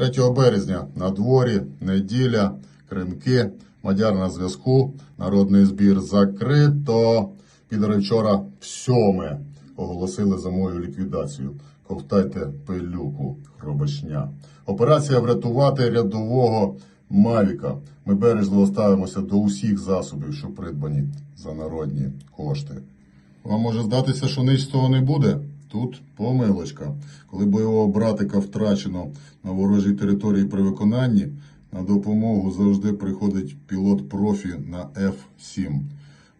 3 березня на дворі, неділя, кринки, мадяр на зв'язку, народний збір закрито. Підори вчора в сьоме оголосили за мою ліквідацію. Ковтайте пилюку, хробачня. Операція врятувати рядового Мавіка. Ми бережливо ставимося до усіх засобів, що придбані за народні кошти. Вам може здатися, що ніч не буде. Тут помилочка. Коли бойового братика втрачено на ворожій території при виконанні, на допомогу завжди приходить пілот профі на F7.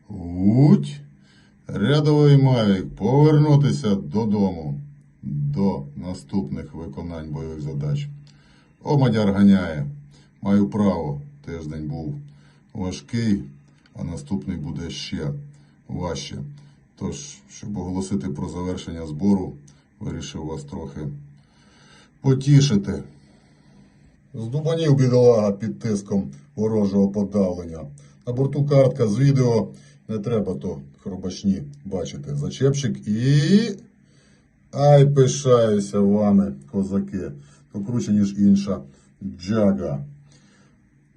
Гуть! Рядовий Мавік повернутися додому до наступних виконань бойових задач. О, мадяр ганяє. Маю право. Тиждень був важкий, а наступний буде ще важче. Тож, щоб оголосити про завершення збору, вирішив вас трохи потішити. Здубанів бідолага під тиском ворожого подавлення. На борту картка з відео. Не треба то хробачні бачити. Зачепчик і. Ай, пишаюся вами, козаки. То круче, ніж інша джага.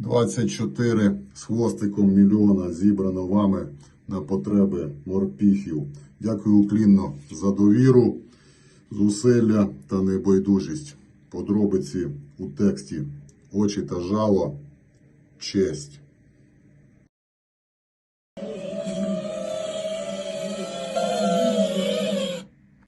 24 з хвостиком мільйона зібрано вами на потреби морпіхів. Дякую уклінно за довіру, зусилля та небайдужість. Подробиці у тексті. Очі та жало. Честь.